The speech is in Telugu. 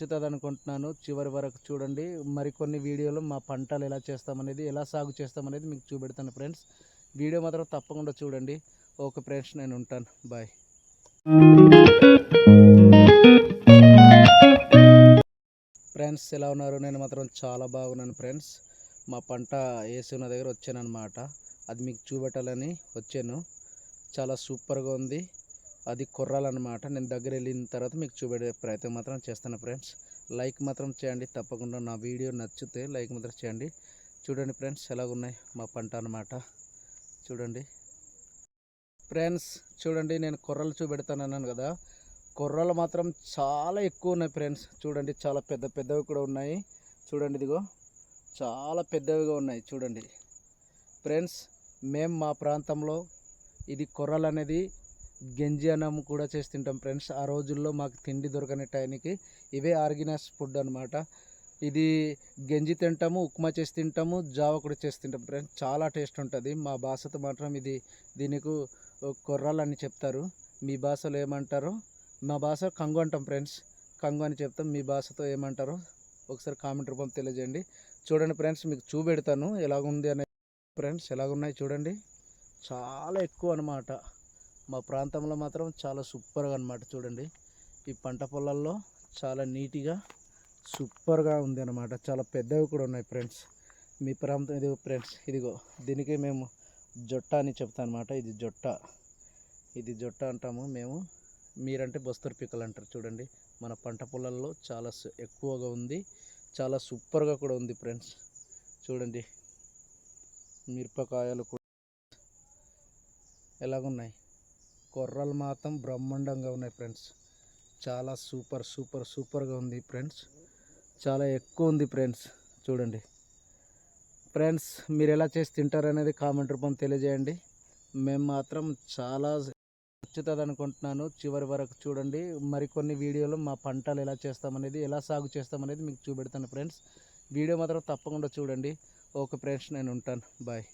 నచ్చుతుంది అనుకుంటున్నాను చివరి వరకు చూడండి. మరికొన్ని వీడియోలు మా పంటలు ఎలా చేస్తామనేది ఎలా సాగు చేస్తామనేది మీకు చూపెడతాను ఫ్రెండ్స్. వీడియో మాత్రం తప్పకుండా చూడండి. ఓకే ఫ్రెండ్స్ నేను ఉంటాను. బాయ్. ఫ్రెండ్స్ ఎలా ఉన్నారు? నేను మాత్రం చాలా బాగున్నాను ఫ్రెండ్స్. మా పంట వేసి ఉన్న దగ్గర వచ్చాను అనమాట అది మీకు చూపెట్టాలని వచ్చాను. చాలా సూపర్గా ఉంది. అది కొర్రాలన్నమాట. నేను దగ్గర వెళ్ళిన తర్వాత మీకు చూపెడే ప్రయత్నం మాత్రం చేస్తాను ఫ్రెండ్స్. లైక్ మాత్రం చేయండి. తప్పకుండా నా వీడియో నచ్చితే లైక్ మాత్రం చేయండి. చూడండి ఫ్రెండ్స్ ఎలాగున్నాయి మా పంట అన్నమాట. చూడండి. ఫ్రెండ్స్ చూడండి నేను కొర్రలు చూపెడతాను అన్నాను కదా. కొర్రలు మాత్రం చాలా ఎక్కువ ఉన్నాయి ఫ్రెండ్స్. చూడండి చాలా పెద్ద పెద్దవి కూడా ఉన్నాయి. చూడండి ఇదిగో. చాలా పెద్దవిగా ఉన్నాయి. చూడండి. ఫ్రెండ్స్ మేము మా ప్రాంతంలో ఇది కొర్రలు అనేది గంజి అన్నం కూడా చేసి తింటాం ఫ్రెండ్స్. ఆ రోజుల్లో మాకు తిండి దొరకని టైంకి ఇవే ఆర్గినస్ ఫుడ్ అనమాట ఇది గంజి తింటాము ఉప్మా చేసి తింటాము జావ కూడా చేసి తింటాం ఫ్రెండ్స్. చాలా టేస్ట్ ఉంటుంది. మా భాషతో మాత్రం ఇది దీనికి కొర్రాలని అని చెప్తారు. మీ భాషలో ఏమంటారో మా భాష కంగు అంటాం ఫ్రెండ్స్. కంగు అని చెప్తాం మీ భాషతో ఏమంటారో ఒకసారి కామెంట్ రూపం తెలియజేయండి. చూడండి ఫ్రెండ్స్ మీకు చూపెడతాను. ఎలాగుంది అనే ఫ్రెండ్స్ ఎలాగున్నాయి చూడండి. చాలా ఎక్కువ అనమాట మా ప్రాంతంలో మాత్రం చాలా సూపర్గా అనమాట చూడండి. ఈ పంట పొలాల్లో చాలా నీట్గా సూపర్గా ఉంది అనమాట చాలా పెద్దవి కూడా ఉన్నాయి ఫ్రెండ్స్. మీ ప్రాంతం ఇదిగో ఫ్రెండ్స్ ఇదిగో దీనికి మేము జొట్ట అని చెప్తాం అనమాట ఇది జొట్ట. ఇది జొట్ట అంటాము మేము. మీరంటే బస్తర్ పిక్కలు అంటారు చూడండి. మన పంట పొలాల్లో చాలా ఎక్కువగా ఉంది. చాలా సూపర్గా కూడా ఉంది ఫ్రెండ్స్. చూడండి. మిరపకాయలు కూడా ఎలాగున్నాయి? కొర్రలు మాత్రం బ్రహ్మాండంగా ఉన్నాయి ఫ్రెండ్స్. చాలా సూపర్ సూపర్ సూపర్గా ఉంది ఫ్రెండ్స్. చాలా ఎక్కువ ఉంది ఫ్రెండ్స్. చూడండి. ఫ్రెండ్స్ మీరు ఎలా చేసి తింటారు అనేది కామెంట్ రూపం తెలియజేయండి. మేము మాత్రం చాలా నచ్చుతుంది అనుకుంటున్నాను. చివరి వరకు చూడండి. మరికొన్ని వీడియోలు మా పంటలు ఎలా చేస్తామనేది ఎలా సాగు చేస్తామనేది మీకు చూపెడతాను ఫ్రెండ్స్. వీడియో మాత్రం తప్పకుండా చూడండి. ఓకే ఫ్రెండ్స్ నేను ఉంటాను. బాయ్.